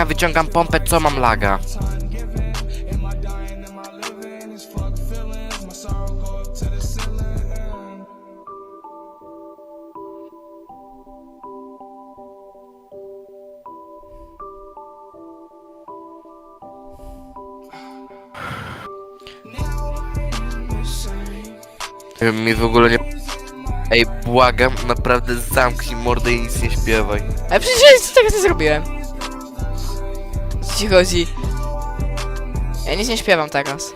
a wyciągam pompę, co mam laga? Mi w ogóle nie... Ej, błagam, naprawdę zamknij mordę i nic nie śpiewaj. Ale przecież ja nic tego nie zrobiłem. Co ci chodzi? Ja nic nie śpiewam teraz.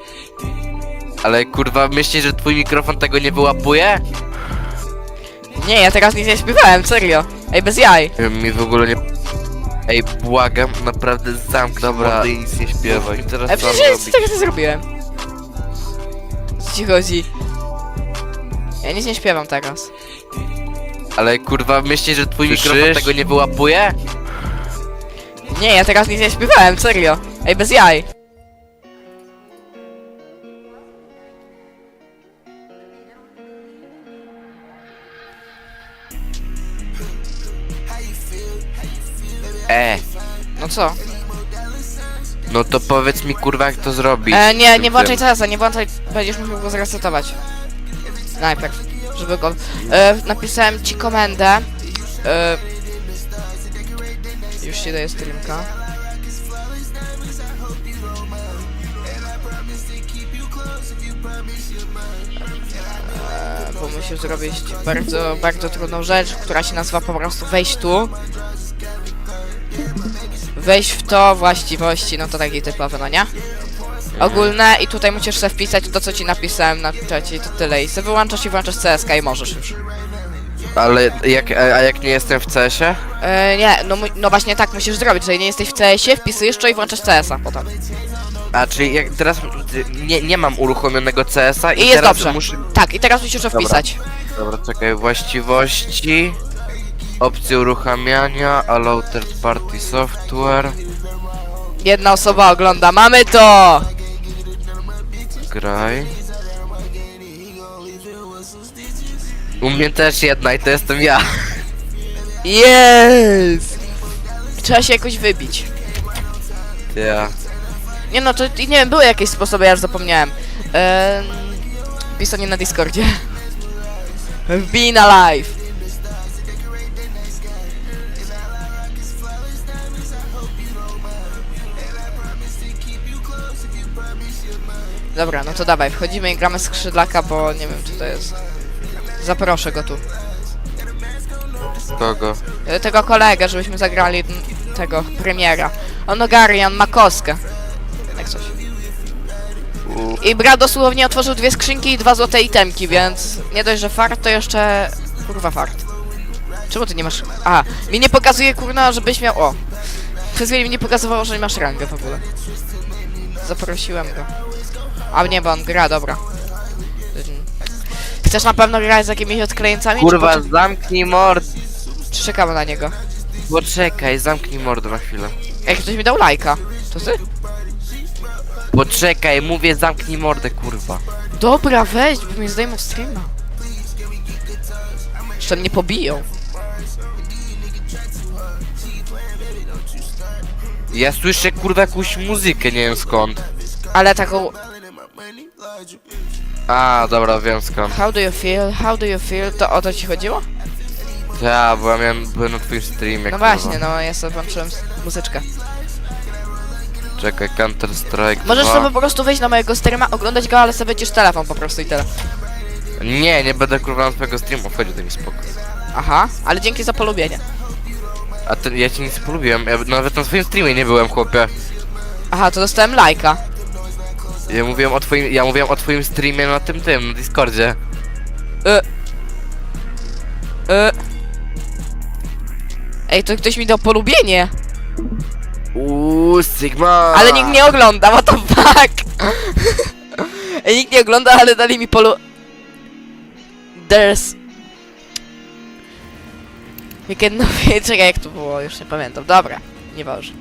Ale kurwa, myślisz, że twój mikrofon tego nie wyłapuje? Nie, ja teraz nic nie śpiewałem, serio. Ej, bez jaj. Mi w ogóle nie... Ej, błagam, naprawdę zamknij mordę i nic nie śpiewaj. Teraz mam przecież ja nic tego nie zrobiłem. Co ci chodzi? Ja nic nie śpiewam teraz. Ale kurwa, myślisz, że twój Słyszysz? mikrofon tego nie wyłapuje? Nie, ja teraz nic nie śpiewałem, serio. Ej, bez jaj. E, No co? no to powiedz mi kurwa, jak to zrobić. E, nie, nie włączaj. CS-a, nie włączaj, będziesz musiał go zresetować. Najpierw, żeby go... E, napisałem ci komendę. E, już się daje streamka. E, bo musiał zrobić bardzo, bardzo trudną rzecz, która się nazywa po prostu wejść tu. Wejść w to właściwości, no to takie typowe, no nie? ogólne i tutaj musisz sobie wpisać to, co ci napisałem na czacie i to tyle. I sobie wyłączasz i włączasz CSK i możesz już. Ale jak, a a jak nie jestem w CS-ie? E, nie, no, mu- no właśnie tak musisz zrobić, jeżeli nie jesteś w CS-ie, wpisujesz to i włączasz CS-a potem. A czyli jak teraz nie, nie mam uruchomionego CS-a i, I jest teraz dobrze. muszę... Tak, i teraz musisz to Dobra. wpisać. Dobra, czekaj, właściwości, opcje uruchamiania, allow third party software, Jedna osoba ogląda, mamy to! graj. U mnie też jedna i to jestem ja. Jest! Trzeba się jakoś wybić. Ja. Nie no, to i nie wiem, były jakieś sposoby, ja już zapomniałem. Ehm, pisanie na Discordzie. Wbij na live. Dobra, no to dawaj, wchodzimy i gramy skrzydlaka, bo nie wiem, czy to jest... Zaproszę go tu. Kogo? E, Tego kolegę, żebyśmy zagrali m, tego premiera. On ogarnia, on ma koskę. Jak coś. U, I brat dosłownie otworzył dwie skrzynki i dwa złote itemki, więc nie dość, że fart, to jeszcze... Kurwa fart. Czemu ty nie masz... Aha, mi nie pokazuje, kurna, żebyś miał... O! Przez chwilę mi nie pokazywało, że nie masz rangę w ogóle. Zaprosiłem go. A nie, bo on gra, dobra. Chcesz na pewno grać z jakimiś odklejeńcami? kurwa, Czy, zamknij mord. czy czekamy na niego? Poczekaj, zamknij mordę na chwilę. Ej, ktoś mi dał lajka. To ty? Poczekaj, mówię zamknij mordę, kurwa. Dobra, weź, bo mnie zdejmą streama. Jeszcze mnie pobiją. Ja słyszę kurwa jakąś muzykę, nie wiem skąd. Ale taką... A, dobra, wiem skąd. How do you feel? How do you feel? To o to ci chodziło? Ja, bo ja miałem, byłem na twoim streamie, No kurwa. właśnie, no ja sobie włączyłem s- muzyczkę. Czekaj, Counter Strike Możesz 2. sobie po prostu wejść na mojego streama, oglądać go, ale sobie będziesz telefon po prostu i tyle. Nie, nie będę kurwa na twojego streamu wchodził, daj mi spokój. Aha, ale dzięki za polubienie. A ty, ja cię nic polubiłem, ja nawet na swoim streamie nie byłem, chłopie. Aha, to dostałem lajka. Ja mówiłem o twoim, ja mówiłem o twoim streamie na tym, tym, na Discordzie. Y... Ej, to ktoś mi dał polubienie, Uuu, Sigma! ale nikt nie ogląda, what the fuck? Ej, nikt nie ogląda, ale dali mi polu... There's... We can. Czekaj, jak to było, już nie pamiętam. Dobra, nieważne.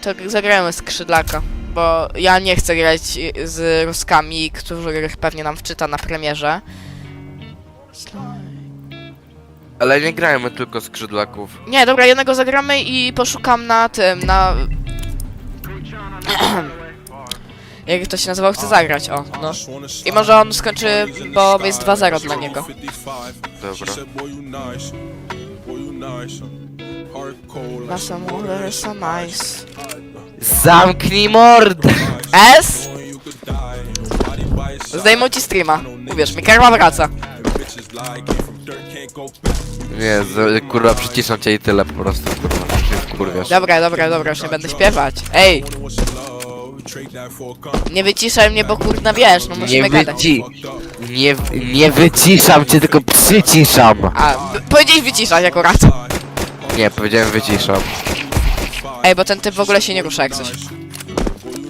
To zagrajmy skrzydlaka, bo ja nie chcę grać z Ruskami, których pewnie nam wczyta na premierze. Ale nie grajmy tylko skrzydlaków. Nie, dobra, jednego zagramy i poszukam na tym, na... Jak to się nazywało? Chcę zagrać, o, no. I może on skończy, bo jest 2-0 dla niego. Dobra. Masa Muller, so nice. Zamknij mordę! S? Zdejmą ci streama. Uwierz mi, karma wraca. Nie, z, kurwa, przyciszam cię i tyle po prostu, kurwa, kurwiasz. Dobra, dobra, dobra, już nie będę śpiewać. Ej, nie wyciszaj mnie, bo kurna wiesz, no Nie, musimy gadać. wyci... nie, nie wyciszam cię, tylko przyciszam. A, powiedziałeś wyciszać akurat. Nie, powiedziałem wyciszam. Ej, bo ten typ w ogóle się nie rusza jak coś.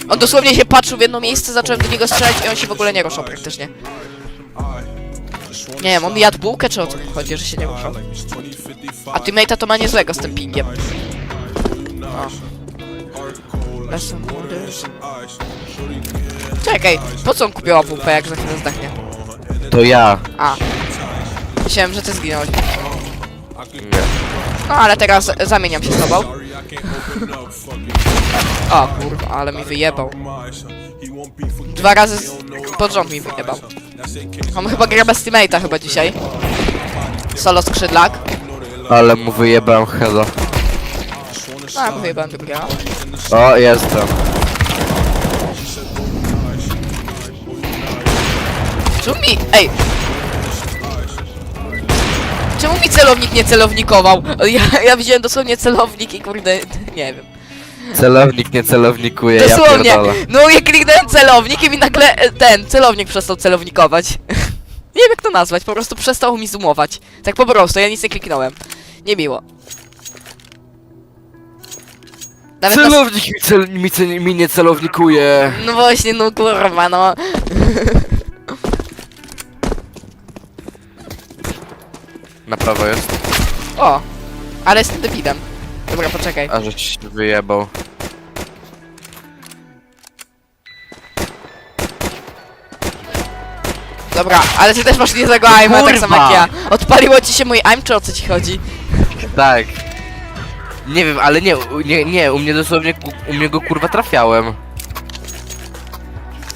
On dosłownie się patrzył w jedno miejsce, zacząłem do niego strzelać i on się w ogóle nie ruszał praktycznie. Nie wiem, on jadł bułkę czy o co chodzi, że się nie ruszał? A teammate'a to ma niezłego z tym pingiem. Czekaj, po co on kupił AWP jak za chwilę zdechnie? To ja. A. Myślałem, że ty zginąłeś. No ale teraz zamieniam się z tobą. O kurwa, ale mi wyjebał. Dwa razy z... pod rząd mi wyjebał. On chyba gra bez teammate'a chyba dzisiaj. Solo skrzydlak. Ale mu wyjebałem heada. No, ja mu wyjebałem drugiego. O, jestem. Czemu mi... Ej! Czemu mi celownik nie celownikował? Ja, ja widziałem dosłownie celownik i kurde, nie wiem. Celownik nie celownikuje, ja Dosłownie! pierdolę. No ja kliknąłem celownik i mi nagle e, ten celownik przestał celownikować. nie wiem jak to nazwać, po prostu przestał mi zoomować. Tak po prostu, ja nic nie kliknąłem. Niemiło. Nawet na... Celownik mi, cel, mi, cel, mi nie celownikuje. No właśnie, no kurwa, no. Na prawo jest. O! Ale jestem debilem. Dobra, poczekaj. A że ci się wyjebał. Dobra, ale ty też masz niezłego aima, tak samo jak ja. Odpaliło ci się mój aim, czy o co ci chodzi? Tak. Nie wiem, ale nie, u- nie, nie, u mnie dosłownie, ku- u mnie go kurwa trafiałem.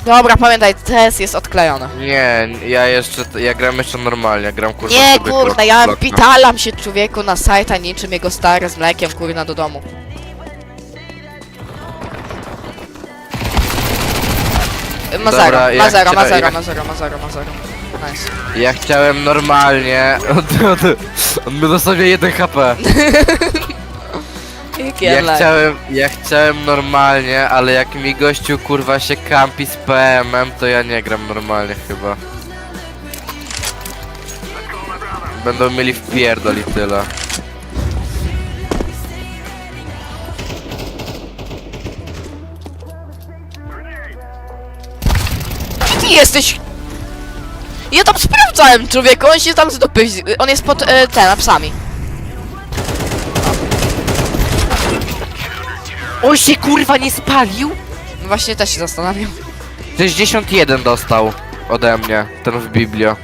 Dobra, pamiętaj, test jest odklejony. Nie, ja jeszcze, ja gram jeszcze normalnie, gram kurwa Nie, sobie kurna, krok- ja krok- pitalam się człowieku na sajta niczym jego stary z mlekiem, kurna, do domu. Ma Dobra, zero, ma zero, ma chcia- zero, ma zero, ma zero, ma zero. Nice. Ja chciałem normalnie, on, on, on miał dosłownie 1 HP. Ja chciałem, ja chciałem normalnie, ale jak mi gościu kurwa się kampi z PM-em, to ja nie gram normalnie chyba. Będą mieli wpierdol i tyle. Ty jesteś? Ja tam sprawdzałem, człowieku, on się tam z dupy, on jest pod, e, ten, psami. On się kurwa nie spalił? No Właśnie też się zastanawiam. 61 dostał ode mnie, ten w Biblio.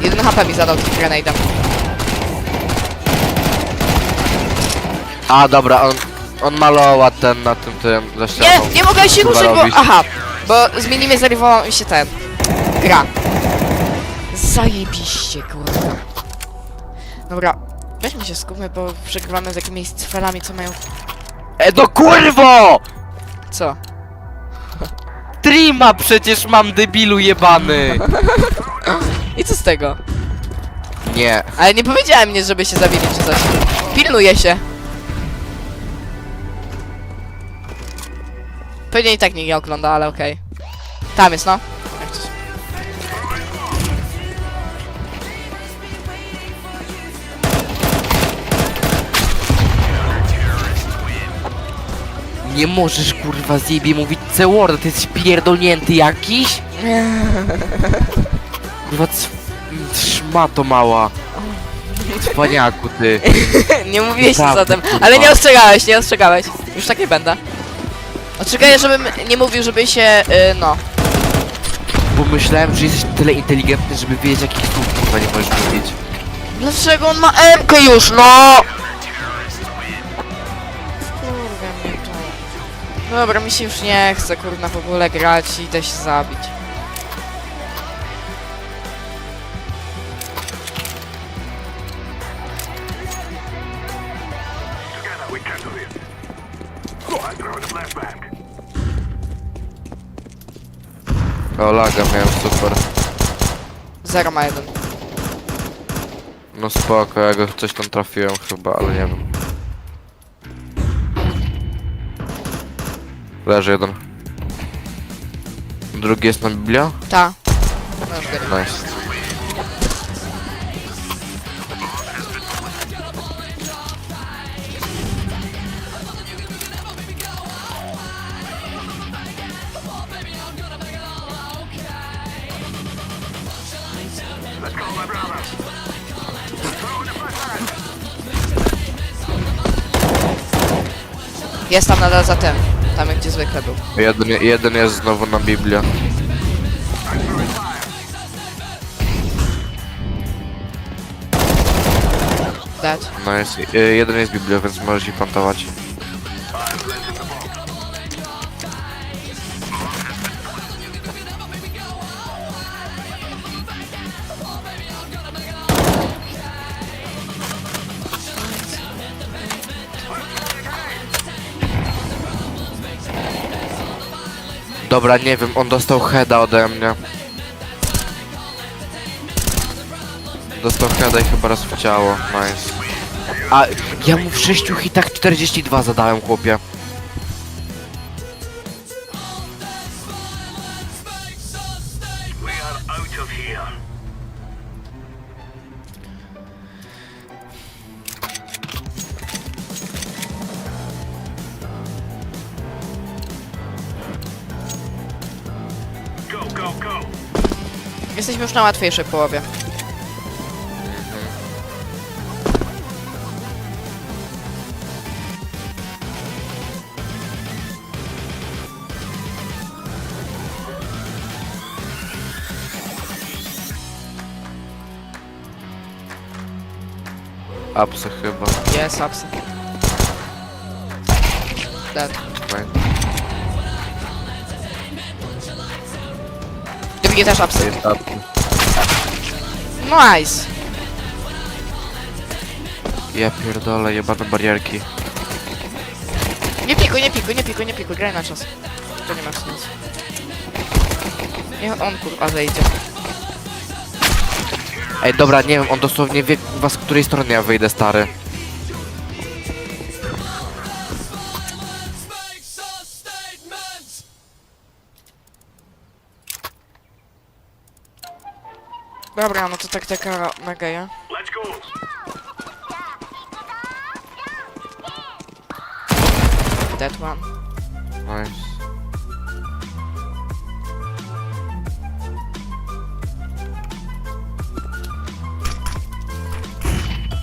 Jeden HP mi zadał tym grenade'em. A dobra, on, on malował ten na tym tym za Nie, ścianą. nie mogę się ruszyć, bo... robić. Aha, bo zminimalizował mi się ten... Gra. Zajebiście, kurwa. Dobra, weźmy się skupmy, bo przegrywamy z jakimiś cfelami, co mają... E do kurwo! Co? Trima przecież mam debilu jebany! I co z tego? Nie. Ale nie powiedziałem nie, żeby się zabili czy coś. Pilnuje się. Pewnie i tak nikt nie ogląda, ale okej. Tam jest, no. Nie możesz kurwa zjebie mówić C-Worda, ty jesteś pierdolnięty jakiś? Kurwa szmato mała. Cwaniaku, ty. nie mówiłeś nic o tym, ale nie ostrzegałeś, nie ostrzegałeś. Już tak nie będę. Ostrzegaj, żebym nie mówił, żeby się, y, no. Bo myślałem, że jesteś tyle inteligentny, żeby wiedzieć, jakich słów kurwa nie możesz mówić. Dlaczego on ma M już, no? Kurwa mnie to. Dobra, mi się już nie chce, kurna, w ogóle grać i idę się zabić. O, laga miałem, super. Zero ma jeden. No spoko, ja go coś tam trafiłem chyba, ale nie wiem. Leży jeden. Drugi jest na Biblia? Ta. No już. Nice. Jest tam nadal za tym. Tam gdzie zwykle był. Jeden, jeden jest znowu na Biblia. Dead. Nice. Y, Jeden jest Biblia, więc możesz ich plantować. Dobra, nie wiem, on dostał heada ode mnie. Dostał heada i chyba raz w ciało, nice. A ja mu w 6 hitach 42 zadałem, chłopie. We are out of here. Jesteśmy już na łatwiejszej połowie. Apsy chyba. Jest, absy. Dead. Nice. Drugi też absy. Jest. Nice. Ja pierdolę, jebane barierki. Nie pikuj, nie pikuj, nie pikuj, nie pikuj, graj na czas. To nie ma sensu. Niech on kurwa zejdzie. Ej, dobra, nie wiem, on dosłownie wie chyba z której strony ja wyjdę, stary. Taktyka na geja. Let's go. Dead one. Nice.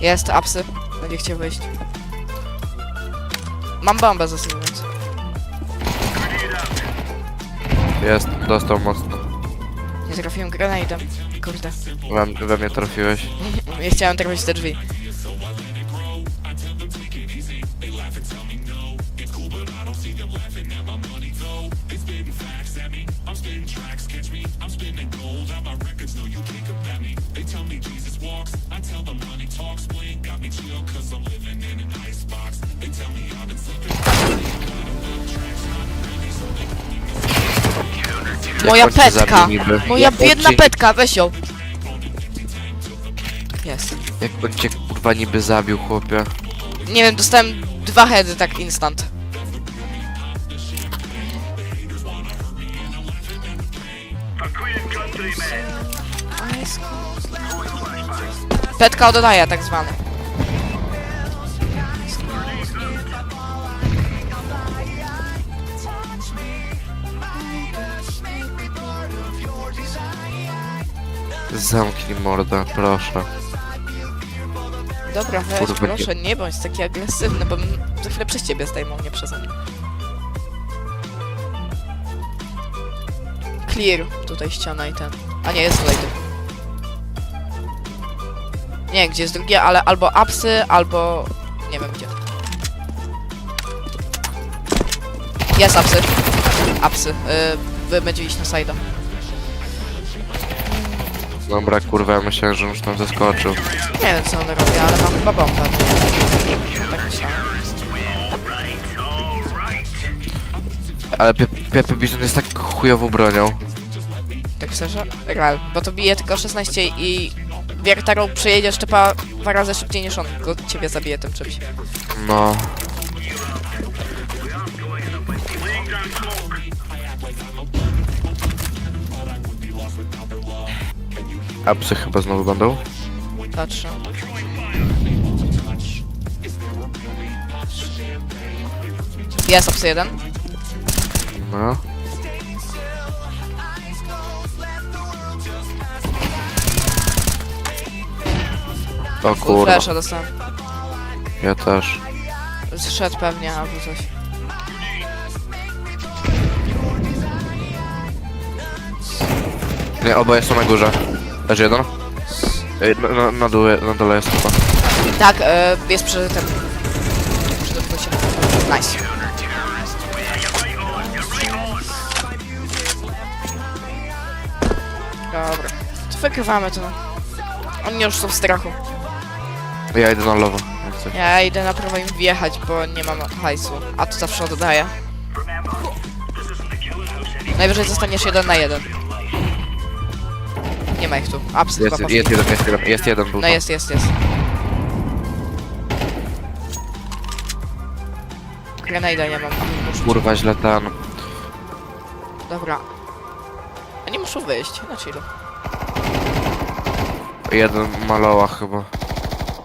Jest, apsy. Będzie chciał wyjść. Mam bombę za sobą, więc... Jest, dostał mocno. Nie trafiłem grenadem. Kurde. We, we mnie trafiłeś. Nie chciałem trafić w te drzwi. Moja petka! niby? Moja Jak on biedna cię- petka, weź ją! Jest. Jak on cię kurwa niby zabił, chłopie? Nie wiem, dostałem dwa heady tak instant. Petka oddaje tak zwane. Zamknij mordę, proszę. Dobra, weź, Kurwa, proszę, nie bądź taki agresywny, bo m- za chwilę przez ciebie zdejmą, nie przeze mnie. Clear, tutaj ściana i ten. A nie, jest tutaj. Nie, gdzie jest drugie, ale albo apsy, albo... nie wiem gdzie. Jest apsy. Apsy. Yy, wy będzie iść na side'a. Dobra, kurwa, ja myślałem, że już tam zaskoczył. Nie wiem co on robi, ale mam chyba bombę. Tak myślałem. Ale Pe- Pepe Bizon jest tak chujową bronią. Tak szczerze? Real. Bo to bije tylko 16 i wiertarą przejedziesz typa dwa razy szybciej niż on go ciebie zabije tym czymś. No. A psy chyba znowu będą? Patrzę. Jest opcja jeden. No. O Full kurwa, flasha dostałem. ja też. Zszedł pewnie albo coś. Nie, oboje są na górze. Leży jeden? Ej, Na, na, na, dole, na dole jest chyba. Tak, e, jest przy tym. Przy tym. Nice. Dobra. To wygrywamy to. Oni już są w strachu. Ja idę na lewo. jak coś. Ja idę na prawo im wjechać, bo nie mam hajsu. A to zawsze oddaję. Najwyżej zostaniesz jeden na jeden. Ma ich tu. Apsy chyba Jest, poszli. jest jeden, jest jeden, jest jeden był No tam. jest, jest, jest. Grenada nie mam. Muszę... Kurwa, źle ten. Dobra. Oni muszą wyjść, na chillu. Jeden maloła chyba.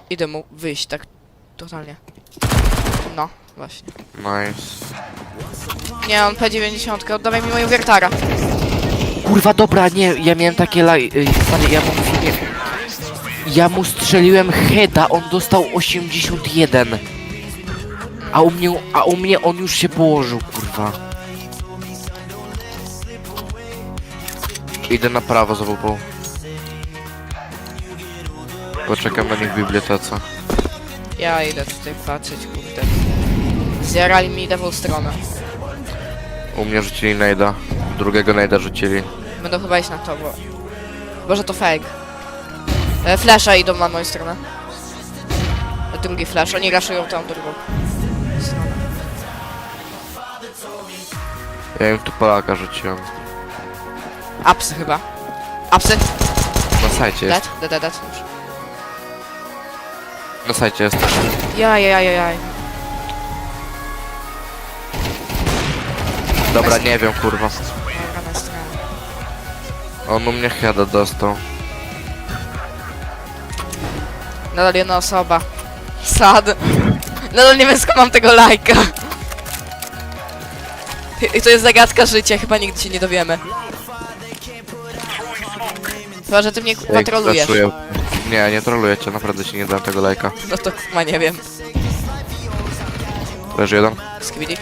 Idę mu wyjść, tak totalnie. No, właśnie. Nice. Nie, on P90, oddawaj mi moją wiertara. Kurwa, dobra, nie, ja miałem takie laj... y, Stary, ja mu nie... Ja mu strzeliłem heada, on dostał 81. A u mnie, a u mnie on już się położył, kurwa. Idę na prawo za WP. Poczekam na nich w bibliotece. Ja idę tutaj patrzeć, kurde. Zjarali mi lewą stronę. U mnie rzucili najda. Drugiego najda rzucili. Będą chyba iść na to, bo... Boże, to fake. E, flasha idą na moją stronę. E, Drugi flash, oni raszują tą drugą. stronę. Ja im tu Polaka rzuciłem. Apsy chyba. Apsy. Na sajcie jest. Dead, dead, dead, dead. Na sajcie jest jaj, jaj, jaj. Dobra, nie wiem, kurwa. On u mnie heada dostał. Nadal jedna osoba. Sad. Nadal nie wiem skąd mam tego lajka. I to jest zagadka życia, chyba nigdy się nie dowiemy. Chyba, że ty mnie kurwa trolujesz. Nie, nie troluję cię, naprawdę ci nie dam tego lajka. No to kurwa nie wiem. Leży jeden. Skibidi.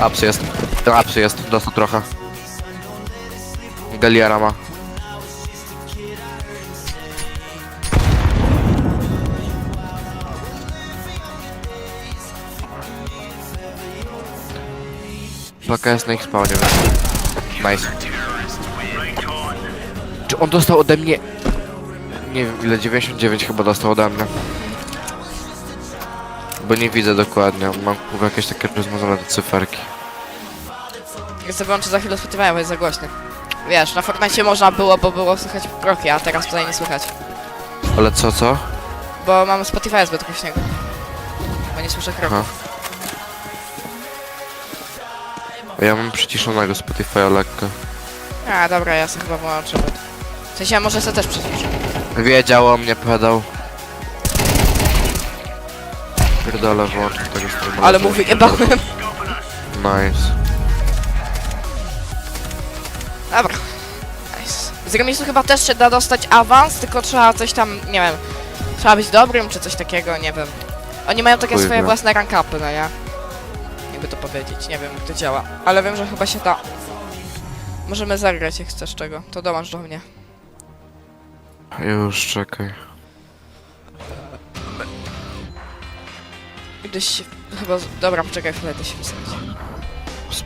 Apsy jest. Ten apsy jest, dostał trochę. Galiara ma. Paka jest na ich spawnie. Nice. Czy on dostał ode mnie... Nie wiem ile, 99 chyba dostał ode mnie. Bo nie widzę dokładnie, mam kurwa jakieś takie rozmazane cyferki. Ja sobie włączę za chwilę Spotify, bo jest za głośny. Wiesz, na Fortnite można było, bo było słychać kroki, a teraz tutaj nie słychać. Ale co, co? Bo mam Spotify zbyt głośnego. Bo nie słyszę kroków. Ja mam przyciszonego Spotify'a lekko. A, dobra, ja sobie chyba włączę. W sensie, ja może sobie też przyciszę. Wiedział o mnie, pedał. Pierdolę, włączę tego streama. Ale mu wyjebałem. Nice. Dobra. Nice. Z remisu chyba też się da dostać awans, tylko trzeba coś tam, nie wiem, Trzeba być dobrym, czy coś takiego, nie wiem. Oni mają takie Chuj swoje wie. własne rank-upy, no nie? Jakby to powiedzieć, nie wiem jak to działa. Ale wiem, że chyba się da. Możemy zagrać jak chcesz czego, to dołącz do mnie. Już, czekaj. Gdzieś się... chyba... z- Dobra, poczekaj chwilę, to się wysadzić.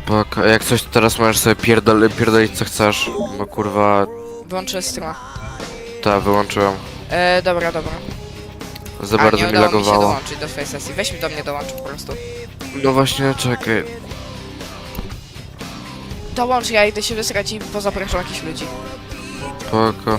Spoko, jak coś to teraz możesz sobie pierdol, pierdolić co chcesz. No kurwa, Wyłączyłem streama. ta wyłączyłem. E, dobra, dobra. Za A, bardzo nie mi udało mi się lagowało. dołączyć do swojej sesji. Weź mi do mnie dołącz po prostu. No właśnie, czekaj. Dołącz, ja idę się wysrać i pozapraszam jakichś ludzi. Spoko.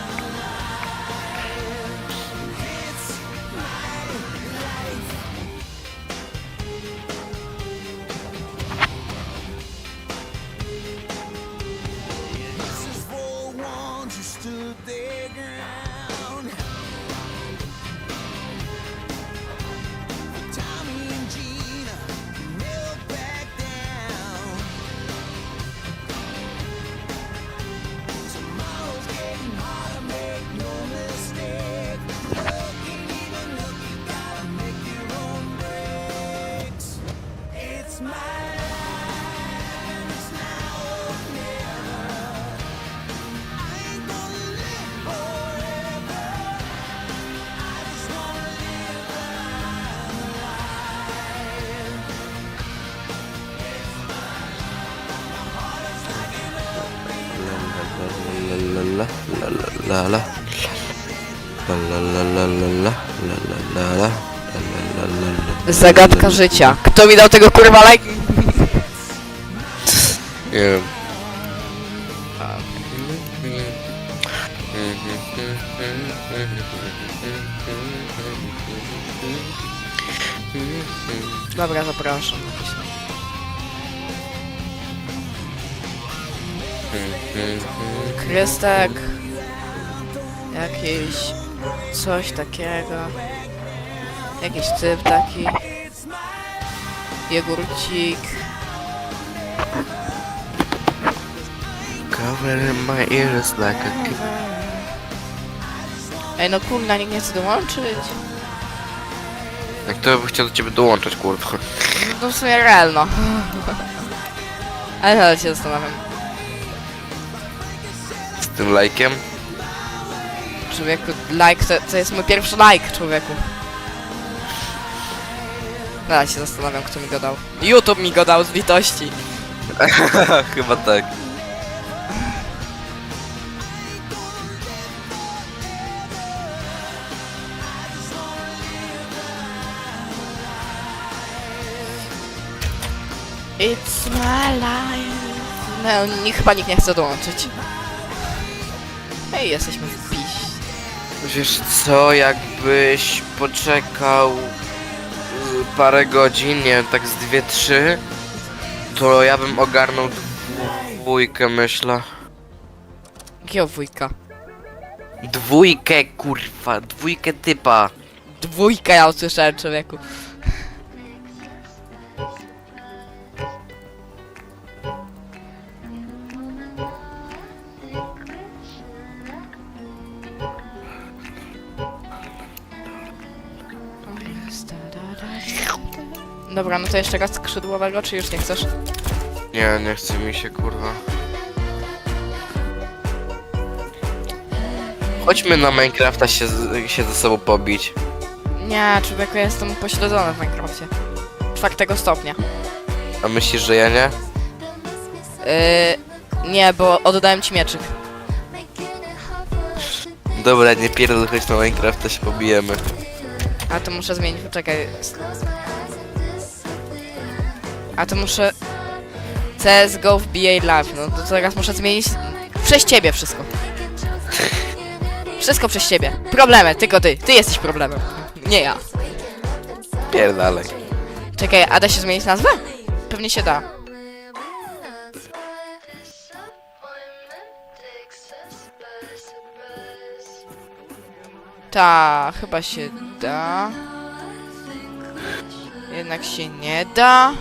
la la la La la la la la la la la la la la la la Zagadka życia. Kto mi dał tego kurwa lajk? Nie wiem. Dobra, zapraszam. Krystek. Jakiś... Coś takiego. Jakiś typ taki. Jogurcik. Cover my ears like a kid. Ej no kurna, nikt nie chce dołączyć. Jak to by chciał do ciebie dołączać, kurwa. No w sumie realno. Ale nadal się zastanawiam. Z tym lajkiem? Człowieku, like to, to jest mój pierwszy like, człowieku. Nadal się zastanawiam, kto mi go dał. YouTube mi go dał z litości. Chyba tak. It's my life. No, nie, chyba nikt nie chce dołączyć. Ej, jesteśmy. Wiesz co, jakbyś poczekał y, parę godzin, nie wiem, tak z dwie, trzy, to ja bym ogarnął dwójkę, myślę. Jakiego wujka? Dwójkę, kurwa, dwójkę typa. Dwójka ja usłyszałem, człowieku. Dobra, no to jeszcze raz skrzydłowego, czy już nie chcesz? Nie, nie chce mi się, kurwa. Chodźmy na Minecrafta się, z- się ze sobą pobić. Nie, człowieku, ja jestem upośledzony w Minecrafcie. Czwartego stopnia. A myślisz, że ja nie? Yy, nie, bo oddałem ci mieczyk. Dobra, nie pierdol, chodź na Minecrafta się pobijemy. A to muszę zmienić, poczekaj. A to muszę... CSGO w BA Live, no to teraz muszę zmienić przez ciebie wszystko. Wszystko przez ciebie. Problemy, tylko ty. Ty jesteś problemem. Nie ja. Pierdalej. Czekaj, a da się zmienić nazwę? Pewnie się da. Ta, chyba się da. Jednak się nie da.